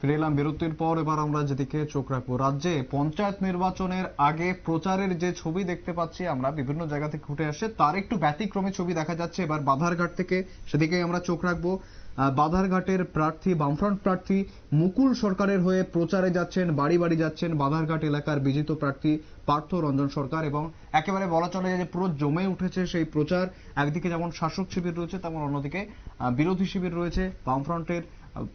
ফিরে এলাম বিরতির পর। এবার আমরা যেদিকে চোখ রাখব, রাজ্যে পঞ্চায়েত নির্বাচনের আগে প্রচারের যে ছবি দেখতে পাচ্ছি আমরা, বিভিন্ন জায়গা থেকে উঠে আসে, তার একটু ব্যতিক্রমী ছবি দেখা যাচ্ছে। এবার বাধারঘাট থেকে সেদিকে আমরা চোখ রাখব। বাধারঘাটের প্রার্থী, বামফ্রন্ট প্রার্থী মুকুল সরকারের হয়ে প্রচারে যাচ্ছেন, বাড়ি বাড়ি যাচ্ছেন বাধারঘাট এলাকার বিজিত প্রার্থী পার্থ রঞ্জন সরকার এবং একেবারে বলা চলে যে পুরো জমে উঠেছে সেই প্রচার। একদিকে যেমন শাসক শিবির রয়েছে, তেমন অন্যদিকে বিরোধী শিবির রয়েছে। বামফ্রন্টের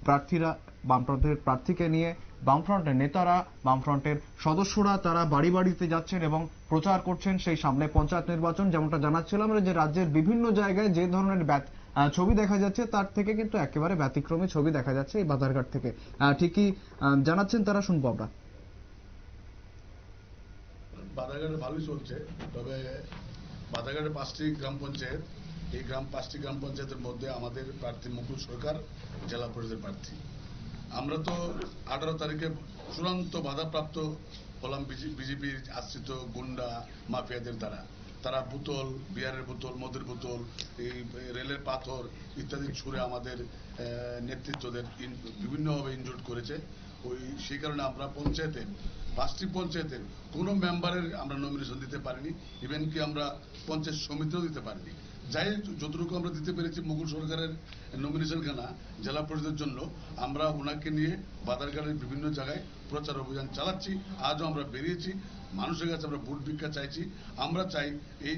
প্রার্থীরা বামফ্রন্টের প্রার্থীকে নিয়ে বামফ্রন্টের নেতারা বামফ্রন্টের সদস্যরা তারা বাড়ি বাড়িতে যাচ্ছেন এবং প্রচার করছেন সেই সামনে পঞ্চায়েত নির্বাচন। যেমনটা জানাচ্ছিলাম যে রাজ্যের বিভিন্ন জায়গায় যে ধরনের আহ, ছবি দেখা যাচ্ছে তার থেকে কিন্তু একেবারে ব্যতিক্রমী ছবি দেখা যাচ্ছে এই বাজারঘাট থেকে। ঠিকই জানাচ্ছেন তারা শুনব আমরা। বাধাঘাটে ভালোই চলছে তবে বাধাঘাটে পাঁচটি গ্রাম পঞ্চায়েত এই গ্রাম পাঁচটি গ্রাম পঞ্চায়েতের মধ্যে আমাদের প্রার্থী মুকুল সরকার, জেলা পরিষদের প্রার্থী। আমরা তো আঠারো তারিখে চূড়ান্ত বাধাপ্রাপ্ত হলাম বিজেপির আশ্রিত গুন্ডা মাফিয়াদের দ্বারা। তারা বোতল, বিয়ারের বোতল, মদের বোতল, এই রেলের পাথর ইত্যাদি ছুঁড়ে আমাদের নেতৃত্বদের বিভিন্নভাবে ইনজোর্ড করেছে। ওই, সেই কারণে আমরা পঞ্চায়েতে পাঁচটি পঞ্চায়েতের কোনো মেম্বারের আমরা নমিনেশন দিতে পারিনি। ইভেন কি আমরা পঞ্চায়েত সমিতিও দিতে পারিনি। যাই যতটুকু আমরা দিতে পেরেছি মুঘল সরকারের নমিনেশন খানা, জেলা পরিষদের জন্য, আমরা ওনাকে নিয়ে বাজারঘাটের বিভিন্ন জায়গায় প্রচার অভিযান চালাচ্ছি, আজও আমরা বেরিয়েছি, মানুষের কাছে আমরা ভোট ভিক্ষা চাইছি, আমরা চাই এই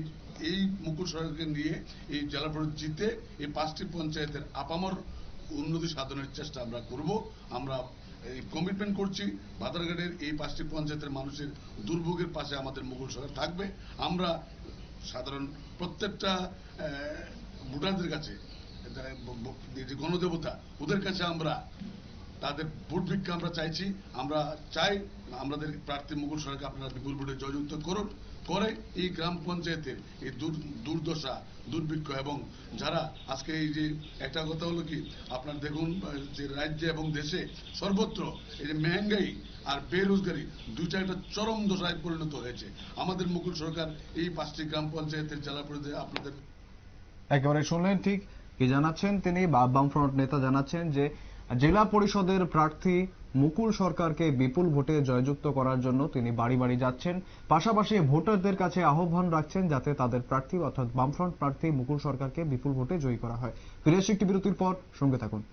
এই মুকুল সরকারকে নিয়ে এই জেলা পরিষদ জিতে এই পাঁচটি পঞ্চায়েতের আপামর উন্নতি সাধনের চেষ্টা আমরা করব, আমরা এই কমিটমেন্ট করছি বাজারঘাটের এই পাঁচটি পঞ্চায়েতের মানুষের দুর্ভোগের পাশে আমাদের মুঘল সরকার থাকবে, আমরা সাধারণ প্রত্যেকটা ভোটারদের কাছে গণদেবতা, ওদের কাছে আমরা তাদের ভোট ভিক্ষা আমরা চাইছি। আমরা চাই আমাদের প্রার্থী মুকুল সরকার আপনারা বিপুল ভোটে জয়যুক্ত করুন। করে এই গ্রাম পঞ্চায়েতের এই দুর্দশা, দুর্ভিক্ষ এবং যারা আজকে এই যে একটা কথা হলো কি, আপনার দেখুন যে রাজ্যে এবং দেশে সর্বত্র এই যে মেহেঙ্গাই আর বেরোজগারি দুইটা একটা চরম দশায় পরিণত হয়েছে। আমাদের মুকুল সরকার এই পাঁচটি গ্রাম পঞ্চায়েতের জেলা পরিষদে আপনাদের একেবারে শুনলেন ঠিক। কি জানাচ্ছেন? তিনি বামফ্রন্ট নেতা জানাচ্ছেন যে, জেলা পরিষদের প্রার্থী মুকুল সরকারকে বিপুল ভোটে জয়যুক্ত করার জন্য তিনি বাড়ি বাড়ি যাচ্ছেন। পাশাপাশি ভোটারদের কাছে আহ্বান রাখছেন যাতে তাদের প্রার্থী অর্থাৎ বামফ্রন্ট প্রার্থী মুকুল সরকারকে বিপুল ভোটে জয়ী করা হয়। ফিরে একটি বিরতির পর। সঙ্গে থাকুন।